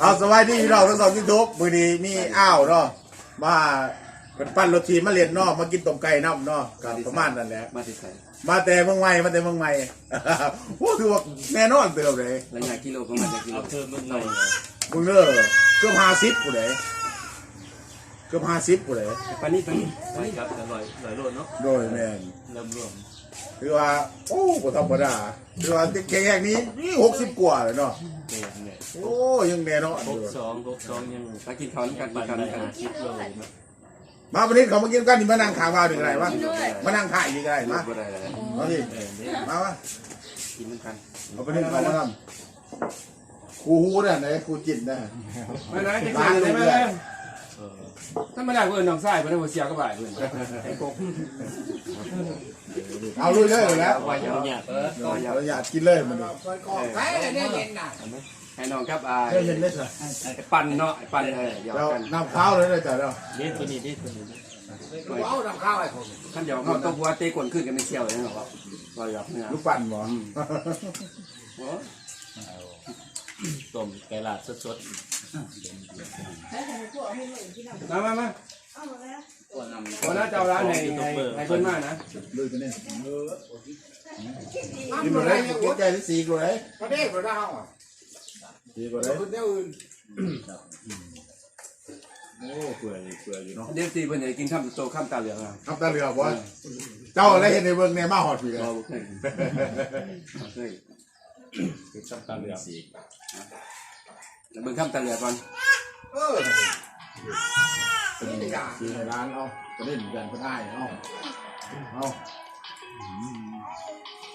เอาสวัสดีพี่น้องทั้งสองยูทูบมือนี้มีอ้าวเนาะมาเป็นปั้นรถทีมมาเรียนเนาะมากินต้มไก่น้ำเนาะกับประมาณนั้นแหละมาที่ใส่มาแต่เมืองใหม่มาแต่เมืองใหม่โอ้ถือว่าแน่นอนเติมเลยระยะกิโลประมาณจะกิโลเอาเพิ่มมันหน่อยมึงเด้อเกือบห้าสิบกูเลยเกือบห้าสิบกูเลยปานนี้ปานนี้ใช่ครับแต่ลอยลอยโลดเนาะโดยแม่นเริ่มรวม คือว่าโอ้บ่ธรรมดาคือว่าแข่งๆนี้นี่หกสิบกว่าเลยเนาะเนี่ยเนี่ยโอ้ยังแน่นอนหอกยู่สองหกสองยังไปกินข้าวกันกินปั่นข้าวได้กันห้าสิบโลนะมาวันนี้เขามากินกันนี่มานั่งขาวาวหนึ่งไรวะมานั่งถ่ายอีกไรมาบ่ได้เลยเอาดิเออเนี่ยมาวะกินเหมือนกันเอาไปนี่เขามาทำครูฮู้เนี่ยไหนครูจิตนะไม่นะจะกินได้ไหมเออถ้าไม่ได้เพื่อนน้องชายเพื่อนหัวเสียก็บ่ายเพื่อนไอ้กบ เอาลุยเลยเลยแล้วว่าอย่าเนี่ยเราอยากกินเลยมันใช่เนี่ยเย็นน่ะให้น้องครับอ่าเย็นเลยสิไอ้ปั่นเนาะปั่นเออหยอกเรากันน้ำข้าวเลยนะจ๊ะเราะนี่ตัวนี้นี่ตัวนี้เอาน้ำข้าวให้ผมขั้นหยอกเขาต้องหัวเตะกลนขึ้นกันไม่เชี่ยวเลยนะบอกว่าหยอกเนี่ยลูกปั่นหมอโอ้ต้มไก่ลาดสดๆมามามา วันนั้นเจ้าร้านให้ให้ให้เพื่อนมานะลุยตัวนี้น้ำกินหมมัดนเลได้ยอยู่กินใจที่สี่กูเลยประเดี๋ยวเราอะสี่กูเลยคนเดียวอื่นโอ้เปื่อยเปื่อยอยู่เนาะเดี๋ยวตีเพื่อนจะกินข้ามโตข้ามตาเหลืองอะครับตาเหลือกวะเจ้าอะไรเห็นในเบิ้งในมาหอดผีเลยเราเคยเคยคือชอบตาเหลืองเบิ่งข้ามตาเหลือก่อน เออเป็นสีในร้านเอาจะได้เหมือนกันก็ได้เอาเอา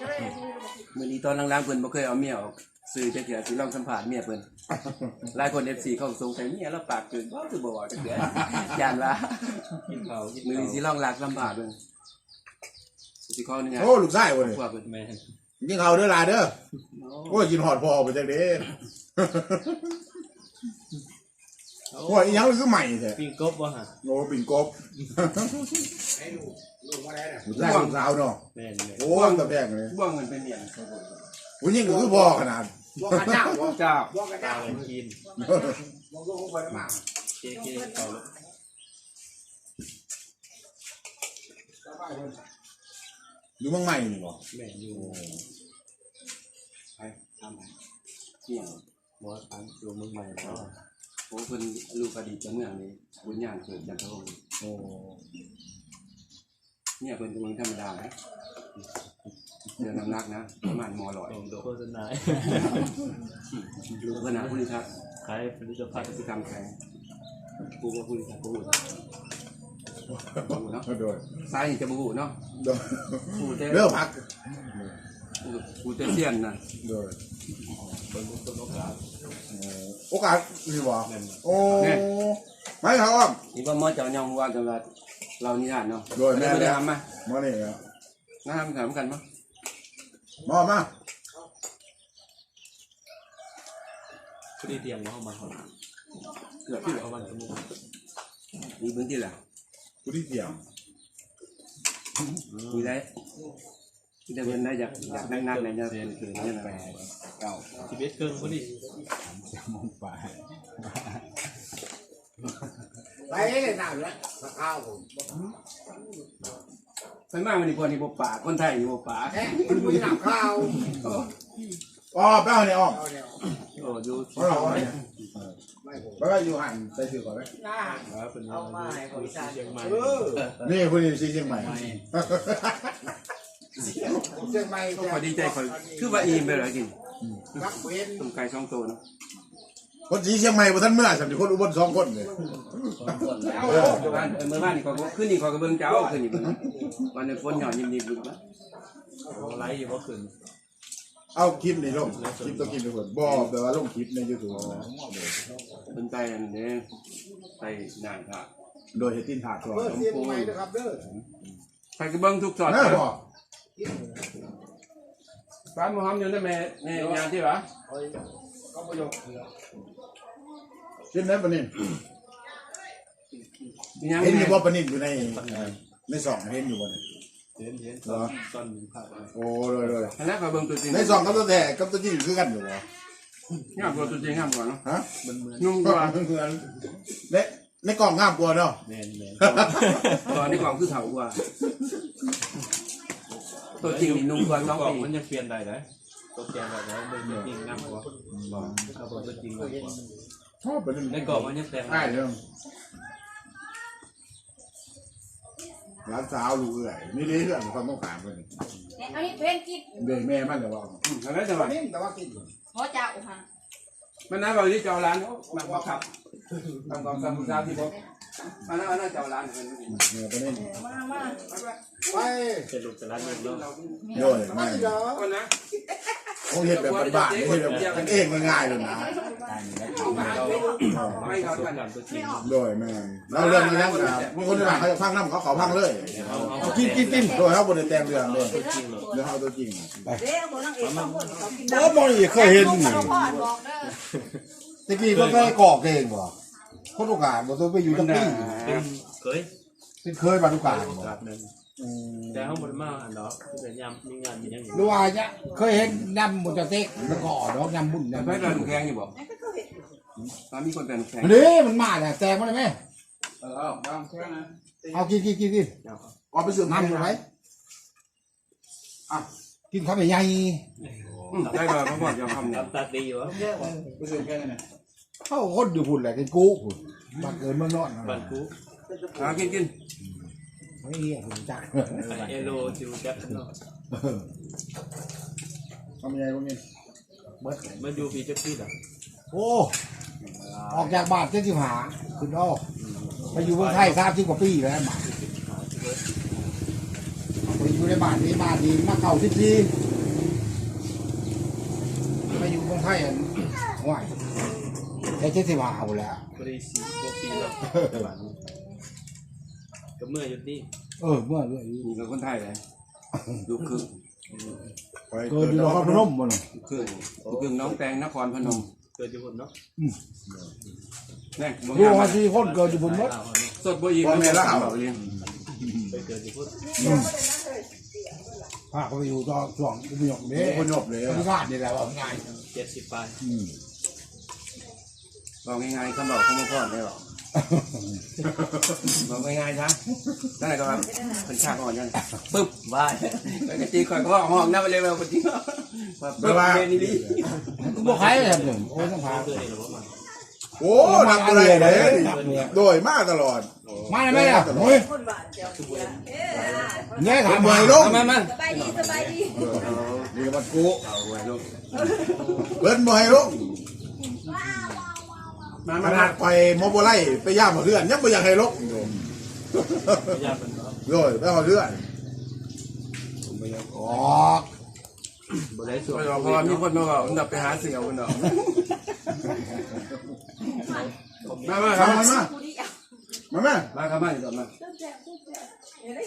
จะไปเอาที่นี่ก็บอกมื่อนี้ตอนล้างๆเพิ่นบ่เคยเอาเมียออกซื้อจักเทื่อสิลองสัมภาษณ์เมียเพิ่นหลายคน FC เขาสงสัยเมียเราปากเกินบ่คือบ่บอกจักเทื่อย่านว่ากินข้าวกินมื้อข้านี้สิวลองลากสัมภาษณ์เพิ่นสิขออนุญาตโอ้ลูกไส้วะเนี่ยพวกเพิ่นแม่ยิงเอาเด้อลาเด้อโอ้ยกินหอดพอไปจากเด้ โอ้ยอีหยังคือใหม่แท้ปิ้งกบวะฮะโอ้ปิ่นกบให้ดูลูกมาได้น่ะลูกไส้ลูกสาวเนาะแม่เนี่ยโอ้ยตะแพงเลยบ่วงเงินเป็นเมียผู้หญิงก็คือพ่อขนาดบอกกันเจ้าบอกเจ้าบอกกันข้าเจ้าวเลยกินบอกลูกคนมาเก๊กๆเขาอยู่เมืองใหม่นี่บ่แม่อยู่ไปทำไปเมียบ่ทันอยู่เมืองใหม่แล้ว โอ้เพิ่นลูกอดีตเจ้าเมืองนี่บุญญาณเกิดจากพระองค์โอ้เนี่ยเพิ่นเป็นคนธรรมดานะเดินน้ำหนักนะประมาณมอลอยโอ้โฆษณาลูกเพิ่นหาผู้นิทัศน์ขายผลิตภัณฑ์พฤติกรรมแข็งกูก็พูดกูพูดกูเนาะโดยซ้ายนี่จะบูเนาะโดยกูเต้เลิกพัก กูเต้เสียนนะโดยคนทุกคนโอกาสเอ่อโอกาสนี่บ่แม่นโอ้ไม่ครับอ้อมนี่ก็มอเจ้ายองว่าจังหวัดเรานี่อ่านเนาะโดยแม่ไม่ได้ทำมามานี่ครับน้าทำถามกันมั้ยมามาพอดีเตรียมมาเข้ามาเขาเกือบที่เหลือเข้ามาจมูกมีพื้นที่แหละผู้ที่เกี่ยวมีได้ ที่ได้เงินได้อยากอยากนั่งนักในเนี่ยเป็นคือเนี่ยนะเก่าชีวิตเกินพอดีไปเลยน่ะแล้วข้าวผมไปมากวันนี้พวกนี้บ่ป่าคนไทยอยู่บ่ป่าแค่คุณมีน้ำข้าวอ๋อแป้วเนี่ยอ้อมเอาเนี่ยโอ้อยู่เพราะเราเนี่ยไม่ผมแป้วอยู่หันใส่ถือก่อนไหมน่าครับเป็นเอามาให้คนเชียงใหม่เออนี่ผู้นี้ซีเชียงใหม่ เชียงใหม่ก็พอดีใจคอยคือว่าอิ่มไปเลยกินรักเว้นต้มไก่สองตัวเนาะคนสีเชียงใหม่บ่ท่านเมื่อสัมผัสคนอุบลสองคนเลยเออเมื่อวานเออเมื่อวานนี่ก็ขึ้นนี่ก็กระเบื้องเจ้าขึ้นนี่เบิ่งวันนี้ฝนหย่อนยิ้มๆบึ้งปะไลฟ์อยู่เมื่อคืนเอาคลิปนี่ลงคลิปตัวคลิปทุกคนบอกแต่ว่าลงคลิปในยูทูบเป็นไปอันนี้ไปนานค่ะโดยเฮตินถาดก่อนเปิดเชียงใหม่นะครับเด้อไปกระเบื้องทุกจอดนะ บอกร้านหมูฮัมอยู่ในแม่ในงานที่หรอก็ประโยคคลิปนั้นปะนินงานเห็นอแม่ยู่ว่าปะนินอยู่ในในสองเห็นอยู่บ่เนี่ยเห็นเห็นตอนตอนอยู่ภาคโอ้โดยโดยคณะกระเบื้องตัวจริงในสองกับตัวแต่กับตัวจริงคือกันอยู่บ่งามกว่าตัวจริงงามกว่าเนาะฮะมันเหมือนนุ่มกก็ว่าเหมือนในในกล่องงามกว่าเนาะแมนแมนตอนนี้กล่องคือเถากว่า ตัวจริงนี่นุ่มกว่าสองกล่องปีมันยังเปลี่ยนได้เลยตัวแกนแบบนั้นมันจริงน้ำกว่าบอกเอาผมตัวจริงมากกว่าชอบไปเล่นในกล่องมันยังแต่งง่ายเรื่องร้านสาวลูกเอื่อยนี่เรื่องความต้องการเพิ่นเนี่ยอันนี้เพื่อนกินเด็กแม่มันจะบอกอืมอะไรแต่ว่านิ่มแต่ว่ากินหัวจ่าอุหังมันน่าบอกที่เจ้าร้านเขามาบังคับทำความสะอาดที่ผม มันน่ามันน่าเจ้าร้านเพิ่นเนื้อไปเล่นมามาไปจะลุกจะรัดเงินเนาะโย่อยไม่ไม่เดี๋ยวคนนะคงเห็นแบบบ้านๆไม่ใช่แบบกันเองง่ายๆเลยนะไม่ปเขาระสบกันการณ์ตัวยแม่เราเรื่องนี้แล้วนะบางคนที่มาเขาจะพังน้ำเขาขอพังเลยเอากินกินกินโดยเขาบนแตงเรื่องเลยเรื่องเอาตัวจริงเด้คนนั่งเอกสองคนเขากินโอ้มองอีกเคยเห็นตะกี้ก็ไปกอกเองบ่ คนลูกกาบ่ต้องไปอยู่จังปี้เป็นเคยเป็นเคยบาลูกกาบ่ครับนั่นแต่ห้องบนมาอันเนาะที่เป็นยามมีงานมีอย่างนี้รู้ว่าจะเคยเห็นน้ำมุนจะเต็กแล้วก็ดอกน้ำบุญแต่น้ำไม่กันแข็งอยู่บอกตอนมีคนเป็นแข็งนี่มันมาเนี่ยแตกมาเลยไหมเออเอาบางแค่นั้นเอากินกินกินกินเอาไปซื้อน้ำอยู่ไหมอะกินข้าวใหญ่ ได้ก็เขาบอกยอมทำเนี่ยทำตาดีวะ ไปซื้อแค่นั้น เข้าคนอยู่พุ่นแหละกินกู้พุ่นบ้านเกิดเมืองนอนบันกูหากินกินไม่เหี้ยผมจักเอโลจิวแจ็คเนาะทำยังไงพวกนี้มันอยู่ฟีเจอร์ฟีดอะโอ้ออกจากบ้านเจ็ดสิบหาขึ้นออกไปอยู่เมืองไทยสามสิบกว่าปีแล้วมาไปอยู่ในบ้านนี้บ้านนี้มาเก่าสิบปีไปอยู่เมืองไทยอันห่วย แต่เจ็ดสิบหาหมดแล้ว บริสีพวกปีแล้วก็เมื่อยุติเออเมื่อเรื่อยมีกับคนไทยเลยลูกครึ่งเกิดอยู่นครพนมบ่เนาะลูกครึ่งลูกครึ่งน้องแตงนครพนมเกิดอยู่บนเนาะนี่บางอลูย่ากงมาสี่คนเกิดอยู่บนรถสดบ่อิ่มแล้วแม่เอาเลี้ยงไปเกิดอยู่พุ่นพาเขาไปอยู่ต่อช่วงอุปยงเด้คนหยบเลยบริการนี่แหละว่าง่ายเจ็ดสิบปลายอืม บอกง่ายๆคำบอกคำว่าพ่อได้หรอบอกง่ายๆซะนั่นแหละก็ครับเป็นฉากอ่อนยังปึ๊บบ้าแล้วก็ตีข่อยก็ว่าห้องน้ำไปเลยว่าปกติปึ๊บเป็นนี่ดิบ่ใครเลยหนึ่งโอ้ยต้องพาเคยหรือว่ามันโอ้หนักอะไรเลยโดยมากตลอด มาได้ไหมล่ะโอ้ยคนบ้านเจ้าเสียเอ้ยเนี่ยถามเมื่มาอยลงมามาสบายดีสบายดีมีมันกูเอาไว้ลูกเบิ้ลเมื่อยลง มาขมานาดไปโมโบไลไปย่ามมาเพื่อนยังไม่อยากให้ลกยากเป็นเนาะโดยไปเอาเพื่อนออกบริสุทไม่ธิ์บอกเพราะว่ามีคนมาบอกดับไปหาเสียวคนเนาะมามาครับมามาผู้ดีอะมาแม่มาครับมาอยู่ต่อมา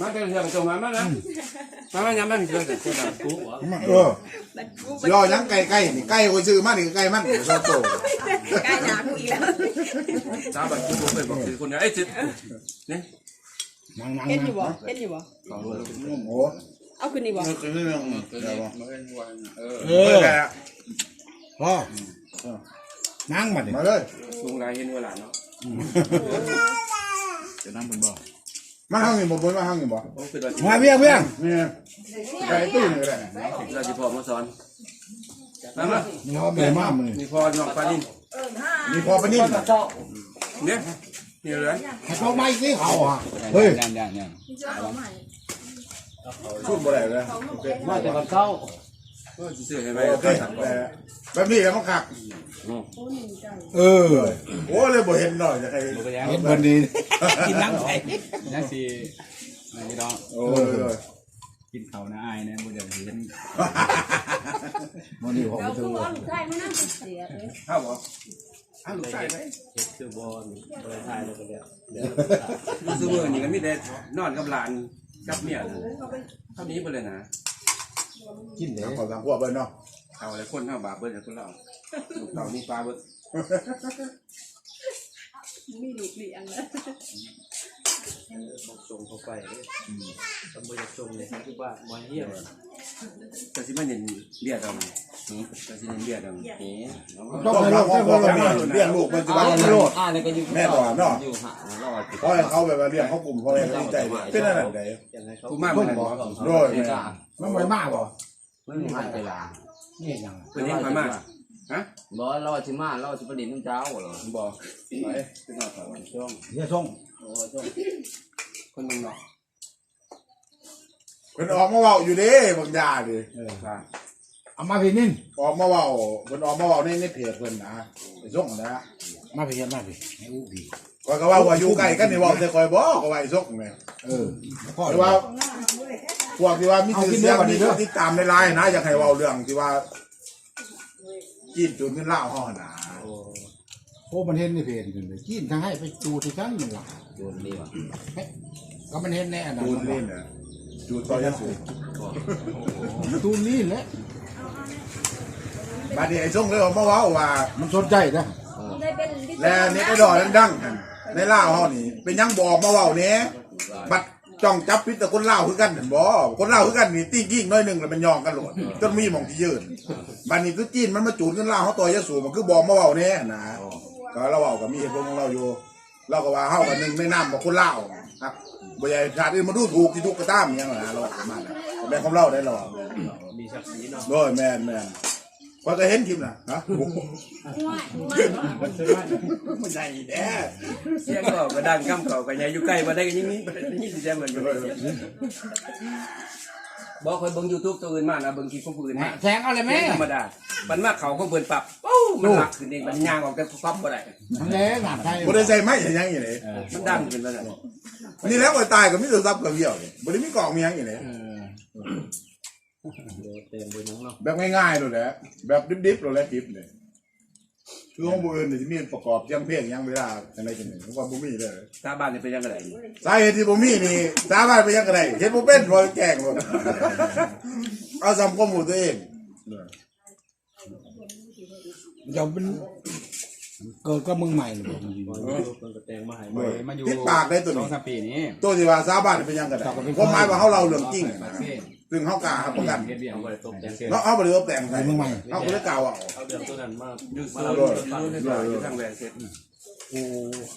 มาเดี๋ยวเดี๋ยวไปส่งมามานะมามาย้ำมันเดี๋ยวเดี๋ยวเดี๋ยวกูวะเออรอยังไก่ไก่นี่ไก่คนซื้อมานี่ไก่มันชอบโตใกล้หนากูอีกแล้วตาบัดกูไปบอกคือคนเนี่ยไอ้จิตนี่นั่งนั่งเห็นอยู่นั่งบ่เห็นอยู่บ่สองลูกโอ้เอาขึ้นนี่บ่นึกถึงเรื่องเดี๋ยวบอกเออเออพ่อนั่งมาดิมาเลยลุงนายเห็นเวลาเนาะจะนั่งบนบ่ มาห้างนี่บ่บนมาห้างนี่บ่โอ้คือเรามาเบี้ยเบี้ยนี่ไก่ตู้นี่แหละเราจะพอมาสอนมามานี่เขาเบี้ยมากเลยมีพอน้องปานินมีพอปะนิ่มเนี่ยนี่เลยให้เขาไม่สิเขาอะเฮ้ยชุดบ่ได้เลยมาแต่วันเช้าก็จะเสือให้ไหมโอเคแต่แบบนี้แล้วมันคักเออโอ้เลยบ่เห็นหน่อยจะใครเห็นคนดี กินน้ำใส่นั่นสิไม่ต้องโอ้ยกินเขาวนะอายนะบ่เดี๋ยวเห็นมันดีของเราเธคืออว่าลูกชายมานั่งเสียเลยข้าวบ่อ้าวลูกชายไหมเจ็ดคือบอลบริไทยแล้วก็เดี๋ยวเดี๋ยวลูกซื้อมือนี่ก็มีแต่นอนกับหลานกับเมียเท่านี้ไปเลยนะกินเด้ขอทางพวกเบิ่นเนาะเอาอะไรคนเท่าบาปเบิ้ลจากคนเราลูกเต่านี่ปลาเบิ้ล มีลูกเลี้ยงแล้วส่งเขาไปตำบลส่งเลยที่บ้านมาเยี่ยมจะสิมาเห็นเบียดเอาจะสิเห็นเบียดเอาเอ๊ะต้องต้องให้รัลูกกพ่อให้พ่อลูกกับแม่เลี้ยงลูกมันจะว่าให้ลูกอ่านี่ก็อยู่แม่ต่อเนาะอยู่หาเราเพราะให้เขาแบบว่าเลี้ยงเขากลุ่มเขาเองดีใจเป็นอะไรไหนยังไงเขาผู้มากเหมือนกันบ่โดยมันไม่มากบ่ไม่มีหันไปละนี่ยังเพิ่นเห็นข่อยมาก ฮะบ่รอชิมาเราสิประเด็นน้ำเจ้าเหรอบ่ไปเป็นหน้าข่อยช่วงเดี๋ยวส่งโอ้ช่วงคนเมืองนอกเพิ่นออกมาเว้าอยู่เด้บางยาดิค่ะเอามาพี่นิ่นออกมาเว้าเพิ่นออกมาเว้าในในเพจเพิ่นนะไปส่งนะมาพี่มาพี่ให้อู้พี่ข้อยก็ว่าว่าอยู่ใกล้กันนี่เว้าแต่ข้อยบ่ก็ว่าไอ้ส่งแม่เออพ่อแต่ว่าพวกที่ว่ามีชื่อเสียงมีคนติดตามในไลน์นะอยากให้เว้าเรื่องที่ว่า จีนจุดเงินล่าวเฮาหั่นน่ะโอ้มันเห็นในเพจขึ้นเลยกินทั้งให้ไปดูที่ชั้นมันล่ะโดนดีว่ะก็มันเห็นแน่นะจูนนี่น่ะจูนต่อยสูงตูนนี่แหละบัดนี้ไอ้ส่งเลยออกมาเว้าว่า มันสนใจนะได้เป็นและเน็ตไอดอลดังๆนั่นในล่าวเฮานี่เป็นหยังบอกมาเว้าแหน่บัด จ้องจับพิษแต่คนล่าวคือกันเห็นบ่คนล่าวคือกันนี่ติ้งกิ้งน้อยหนึงแล้วมันยองกันโหลดจนมีหม่องที่ยืนบัดนี้คือจีนมันมาจูนกันล่าวเฮาต่อยะสูมันคือบอกมาเว้าแหน่นะก็เราเว้าก็มีเหตุผลของเราอยู่ เราก็ว่าเฮาก็หนึงในนามของคนล่าวครับบ่ใหญ่ชาติอื่นมาดูถูกที่ทุกข์ก็ตามอหยังนะเราว่าประมาณนั้นแม่นของเราได้เราว่ามีศักดิ์ศรีเนาะโดยแม่นแม่น พอจะเห็นคลิปน่ะฮะโอ้โหมันใหญ่แท้เสียงก็ก็ดังคำเขาก็ใหญ่อยู่ใกล้บ่ได้ก็ยิ่งนี้บ่ได้ยิ่งสิแจ้งเหมือนอยู่บ่เคยเบิ่ง YouTube ตัวอื่นมานะเบิ่งคลิปของผู้อื่นมาแทงอะไรไหมธรรมดามันมาเขาของเพิ่นปรับโอ้มันหลักขึ้นเองมันย่างออกแต่ปั๊บบ่ได้มันแล้วงานไทยบ่ได้ใส่ไม้อย่างยังอยู่เลยมันดังขึ้นแล้วน่ะนี่แล้วก็ตายก็มีโทรศัพท์กับเหี่ยวนี่บ่ได้มีกล่องมีหยังอยู่ เลยเต็มไปน้องเนาะแบบง่ายๆเลยแหละแบบดิบๆเลยแหละดิบเลยคือของผู้อื่นนี่สิมีประกอบเสียงเพลงหยังเวลาจังได๋จังได๋ผมว่าบ่มีเลยตาบ้านนี่เป็นยังไงสาเหตุที่บ่มีนี่สามารถไปยังก็ได้เฮ็ดบ่เป็นบ่แกล้งบ่เอาซ้ำข้อมูลตัวเองจะเป็น เกิดก็มึงใหม่เลยบอกมึงมันก็แต่งมาให้ไปมาอยู่ติดปากได้ตัวสอนี้งสามปีนี้ตัวที่ว่าสาบานเป็นหยังก็ได้ความหมายว่าเฮาเล่าเรื่องจริงปานะกเซ่ซึ่งเฮากล้ารับประกันเฮ็ดเบี้ยเอาไปตกแต่งเนาะเอาบ่ได้เอาแต่งใส่มึงใหม่เฮาก็เลยกล่าวว่าเอาเรื่องตัวนั้นมาอยู่มาโซเรานเรื่องอยู่ในอยู่ทางแหวนเสร็จโอ้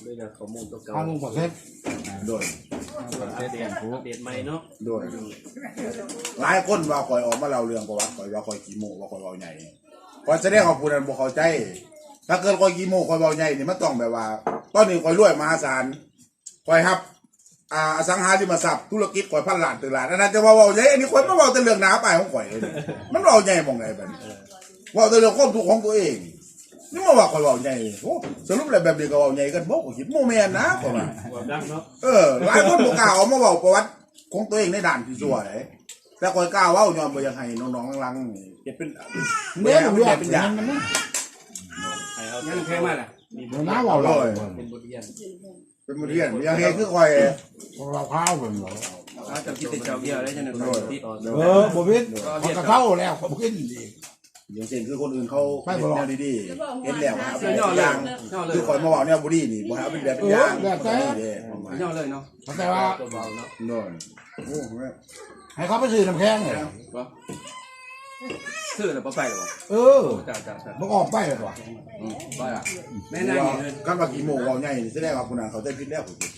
ด้วยจากข้อมูลตัวเก่าทางมึงบอกเซ็ตโดยปากเซ่เตียนผู้อัปเดตใหม่เนาะโดยหลายคนว่าคอยออกมาเล่าเรื่องประวัติคอยว่าคอยขี้โมว่าคอยเว้าใหญ่คอยแสดงว่าผู้นั้นบ่เข้าใจ ถ้าเกิดคอยขี้โมคอยเว้าใหญ่เนี่ยมันต้องแบบว่า ตอนนี้คอยรวยมหาศาลคอยครับอ่าอสังหาริมทรัพย์ธุรกิจคอยพันล้านตึกล้านอันนั้นจะว่าเว้าใหญ่อันนี้คอยมาเว้าแต่เรื่องหนาไปของข่อยเลยนี่มันเว้าใหญ่มองไหนบัดนี้เว้าแต่เรื่องความทุกข์ของตัวเอง นี่มาว่าคอยเว้าใหญ่โอ้สรุปแล้วแบบนี้ก็เว้าใหญ่กันบ่ก็คิดโมแม่นนะเพระว่าว่าดังเนาะเออหลายคนบ่กล้าออกมาเว้าประวัติของตัวเองในด้านที่ชั่วเลยแต่คอยกล้าเว้ายอมบ่อยากให้น้องๆหลังๆนี่เฮ็ดเป็นเลี้ยงเป็นเลี้ยแบงบเป็นออย่าง ยังแพ้มาล่ะมีเดี๋ยวน้าว่าเราเป็นบทเรียนเป็นบทเรียนอย่างเฮ็ดคือคอยเราข้าวเป็นเหรอเอาเจ้าคิดแต่เจ้าเดียวได้จังได๋ก็ติดเออบ่พิษเขาก็เข้าแล้วเขาขึ้นดีอย่างเช่นคือคนอื่นเขาไม่เห็บ่นหรอกแนวดีๆเห็นแล้วครับย่ออเลยย่างย่อเลยคือคอยมาเว้าแนวบ่ดีนี่บ่ให้เอาเป็นแบบเป็นอย่างเออแบบแต่นี่เด้ประมาณย่อเลยเนาะแต่ว่าตัวเบาเนาะโน่นโอ้โหให้เขาไปซื้อน้ำแข็งเลยบ่ ซื้อแล้วบ่ไปหรอบ่เออจ้าจ้าจ้ามันออกไปเลยว่ะอืมบ่ล่ะแม่นางนี่เด้อกันว่ากี่โมงเว้าใหญ่นี่แสดงว่าผู้นั้นเขาใจผิดแล้วผู้คิด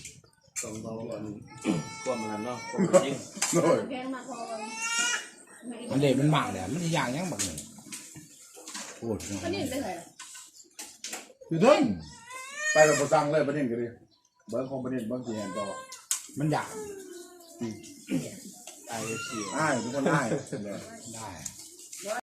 ต้องเบาอันความมันเนาะความจริงโน่นแกงมาพอมันเด็มันมากเลยมันอย่างยังแบบนี้โอ้ยอันนี้เป็นไรอยู่ต้นไปแล้วบ่สั่งเลยประเด็นก็ดิเบิ่งของประเด็นเบิ่งสิเห็นต่อมันอยากไอเอฟซีอ้ายทุกคนอ้ายเลยได้